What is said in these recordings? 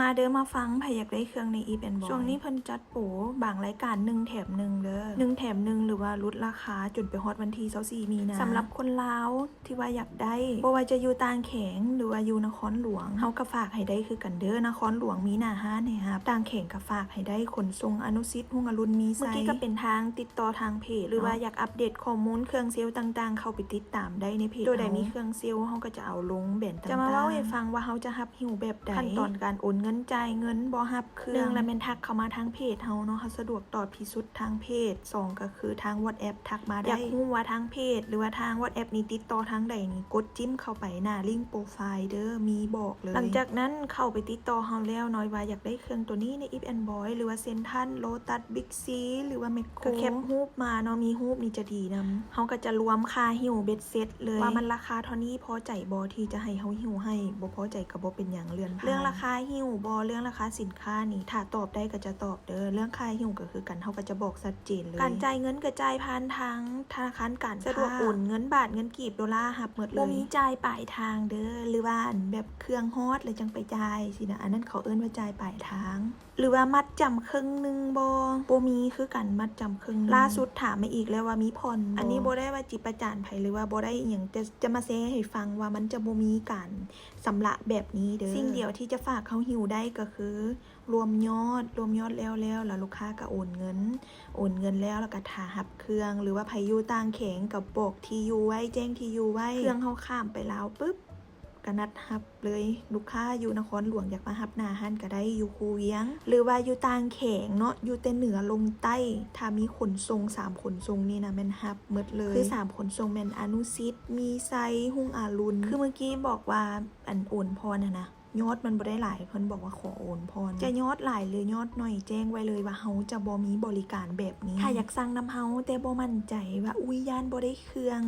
มาเด้อมาฟังไผอยากได้เครื่องในอีเป็นบอยช่วงนี้เพิ่นจัดโปรบางรายการหนึ่งแถมหนึ่งเด้อหนึ่งแถมหนึ่งหรือว่าลดราคาจนไปฮอดวันที่24มีนาสำหรับคนลาวที่ว่าอยากได้บ่ว่าจะอยู่ต่างแขงหรือว่าอยู่นครหลวงเฮาก็ฝากให้ได้คือกันเด้อนครหลวงมีหน้าห้านให้ครับต่างแขงก็ฝากให้ได้ขนส่งอนุสิทธิ์หุ่งอรุณมีไซเมื่อกี้ก็เป็นทางติดต่อทางเพจหรือว่าอยากอัปเดตข้อมูลเครื่องเซลล์ต่าง ๆ เข้าไปติดตามได้ในเพจโดยใดมีเครื่องเซลล์เฮาก็จะเอาลงแบนต่างๆจะมาเล่าให้ฟังว่าเฮาจะรับหิวแบบใดขั้นตอนการโอนเงินจ่ายเงินบ่รับเครื่องและแม่นทักเข้ามาทางเพจเฮาเนาะเฮาสะดวกตอบที่สุดทางเพจสองก็คือทาง WhatsApp ทักมาได้อยากรู้ว่าทางเพจ หรือว่าทาง WhatsApp นี้ติดต่อทางใดนี่กดจิ้มเข้าไปหน้าลิงก์โปรไฟล์เด้อมีบอกเลย หลังจากนั้นเข้าไปติดต่อเฮาแล้วน้อยว่าอยากได้เครื่องตัวนี้ใน If and Boy หรือว่าเซนทันโลตัสบิ๊กซีหรือว่าแมคโครก็แคปรูปมาเนาะมีรูปนี่จะดีนำเฮาก็จะรวมค่าหิวเบ็ดเซ็ตเลยว่ามันราคาเท่านี้พอใจบ่ที่จะให้เฮาหิวให้บ่พอใจก็บ่เป็นหยังเลื่อนผ่านเรื่องราคาหิวบ่เรื่องราคาสินค้านี่ถ้าตอบได้ก็จะตอบเด้อเรื่องค่าหิวก็คือกันเฮาก็จะบอกชัดเจนเลยการจ่ายเงินก็จ่ายผ่านทางธนาคารการสะดวกโอนเงินบาทเงินกีบดอลลาร์หับหมดเลยบ่มีจ่ายปลายทางเด้อหรือว่าอันแบบเครื่องฮอดเลยจังไปจ่ายสินะอันนั้นเขาเอิ้นว่าจ่ายปลายทาง หรือว่ามัดจำครึ่งหนึงบ่บ่มีคือกันมัดจำครึ่งหนึ่งล่าสุดถามมาอีกแล้วว่ามีผ่อนบ่อันนี้บ่ได้ว่าจิประจานไผหรือว่าบ่ได้อหยังจะจะมาแซให้ฟังว่ามันจะบ่มีการสำระแบบนี้เด้อสิ่งเดียวที่จะฝากเขาหิวได้ก็คือ รวมยอด รวมยอดแล้วแล้วแล้วลูกค้าก็โอนเงิน โอนเงินแล้วแล้วก็ทาหับเครื่อง หรือว่าไผอยู่ต่างแข็งกับบอกที่อยู่ไว้แจ้งที่อยู่ไว้เครื่องเขาข้ามไปแล้วปุ๊บก็นัดฮับเลยลูกค้าอยู่นครหลวงอยากมาฮับหนาฮันก็ได้อยู่คูเวียง หรือว่าอยู่ต่างแข็งเนาะอยู่แต่เหนือลงใต้ถ้ามีขนส่งสามขนส่งนี่นะแม่นฮับหมดเลยคือสามขนส่งแม่นอนุสิทธิ์มีไซหุ่งอารุณคือเมื่อกี้บอกว่าอันโอนพรนะนะ ยอดมันบ่ได้หลายเพิ่นบอกว่าขอโอนพรจะยอดหลายหรือยอดน้อยแจ้งไว้เลยว่าเฮาจะบ่มีบริการแบบนี้ถ้าอยากสั่งนำเฮาแต่บ่มั่นใจว่าอุ้ยย่านบ่ได้เครื่อง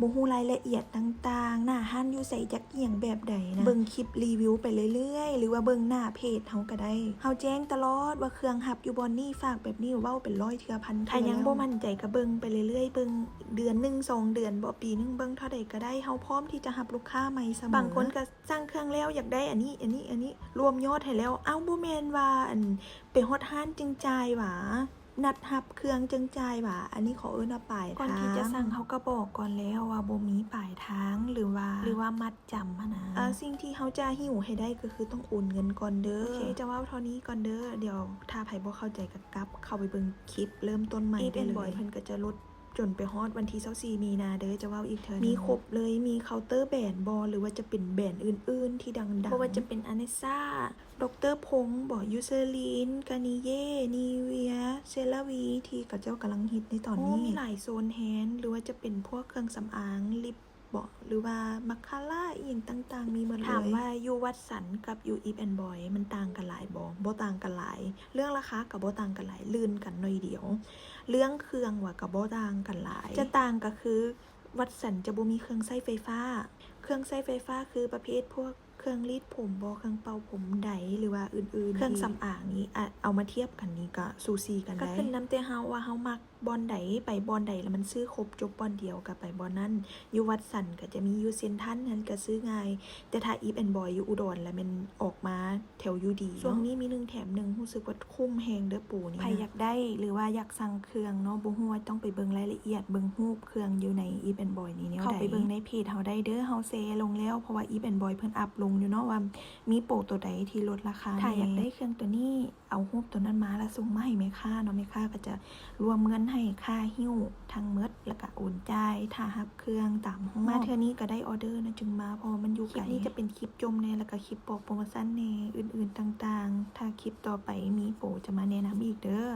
บ่ฮู้รายละเอียดต่างๆ หน้าห้านอยู่ใส่จักเอียงแบบใดนะเบิ่งคลิปรีวิวไปเรื่อยๆ หรือว่าเบิ่งหน้าเพจเฮาก็ได้เฮาแจ้งตลอดว่าเครื่องหับอยู่บ่นี่ฝากแบบนี้เว้าเป็นร้อยเทื่อพันเทื่อถ้ายังบ่มั่นใจก็เบิ่งไปเรื่อยๆเบิ่งเดือนหนึงสองเดือนบ่ปีหนึงเบิ่งเท่าใดก็ได้เฮาพร้อมที่จะรับลูกค้าใหม่เสมอบางคนก็สร้างเครื่องแล้วอยากได้อันนี้อันนี้อันนี้รวมยอดให้แล้ว เอ้าบ่แม่นว่าอันไปฮอดห้านจึงจ่ายหว่านัดหับเครื่องจึงจ่ายหว่าอันนี้ขอเอิ้นว่าปลายทางก่อนที่จะสั่งเขาก็บอกก่อนแล้วว่าบ่มีปลายทางหรือว่า หรือว่ามัดจำหั้นนะอ่าสิ่งที่เขาจะหิวให้ได้ก็คือต้องโอนเงินก่อนเด้อ โอเคจะเว่าเท่านี้ก่อนเด้อ เดี๋ยวถ้าไผบ่เข้าใจก็กลับ เข้าไปเบิ่งคลิปเริ่มต้นใหม่ได้เลยบ่อยเพิ่นก็จะลด จนไปฮอดวันที่24มีนาเด้อจะเว่าอีกเทอมีครบเลยมีเคาน์เตอร์แบรนด์บอหรือว่าจะเป็นแบรนด์อื่น ๆ ที่ดังๆเพราะว่าจะเป็นอเนซ่าดรพงศ์บอยูเซอรีนกานิเย่นีเวียเซลาวีที่กับเจ้ากำลังฮิตในตอนนี้มีหลายโซนแฮนด์หรือว่าจะเป็นพวกเครื่องสำอางลิป บอกหรือว่ามัคคาร่าอีกต่าง ๆ มีหมดเลยถามว่ายูวัดสันกับยูอีฟแอนบอยมันต่างกันหลายบอบ่ต่างกันหลาย เรื่องราคากับบ่ต่างกันหลายลื่นกันหน่อยเดียว เรื่องเครื่องว่ากับบ่ต่างกันหลาย จะต่างก็คือวัดสันจะบ่มีเครื่องใช้ไฟฟ้า เครื่องใช้ไฟฟ้าคือประเภทพวก เครื่องรีดผมบอเครื่องเป่าผมไดหรือว่าอื่นๆ เครื่องสำอางนี้อะเอามาเทียบกันนี้ก็ซูซีกันได้ก็ขึ้นน้ำเตเฮาว่าเฮามักบอลใดไปบอลใดแล้วมันซื้อครบจบบอลเดียวกับไปบอลนั้นอยู่วัดสันก็จะมีอยู่เซนทรันนั้นก็ซื้อง่าย แต่ถ้าอีฟแอนบอยอยู่อุดรแล้วมันออกมาแถวยูดีช่วงนี้มีหนึ่งแถมหนึ่งรู้สึกว่าคุ้มแฮงเด้อปูนี่ใครอยากได้หรือว่าอยากสั่งเครื่องเนาะบ่ฮู้ว่าต้องไปเบิ่งรายละเอียดเบิ่งรูปเครื่องอยู่ในอีฟแอนบอยนี่แนวใดเข้าไปเบิ่งในเพจเฮาได้เด้อเฮาเซลงแล้วเพราะว่าอีฟแอนบอยเพิ่นอัพลงอยู่เนาะว่ามีโปรตัวใดที่ลดราคาถ้าอยากได้เครื่องตัวนี้เอารูปตัวนั้นมาแล้วส่งมาให้แม่ค้าเนาะแม่ค้าก็จะรวมเงินให้ค่าหิ้วทั้งหมดแล้วก็โอนจ่ายถ้ารับเครื่องตามห้องมาเทื่อนี้ก็ได้ออเดอร์นะจึงมาพอมันอยู่ไกลนี้จะเป็นคลิปจมแน่แล้วก็คลิปบอกโปรโมชั่นแน่อื่นๆต่างๆ ถ้าคลิปต่อไปมีโปรจะมาแนะนำอีกเด้อ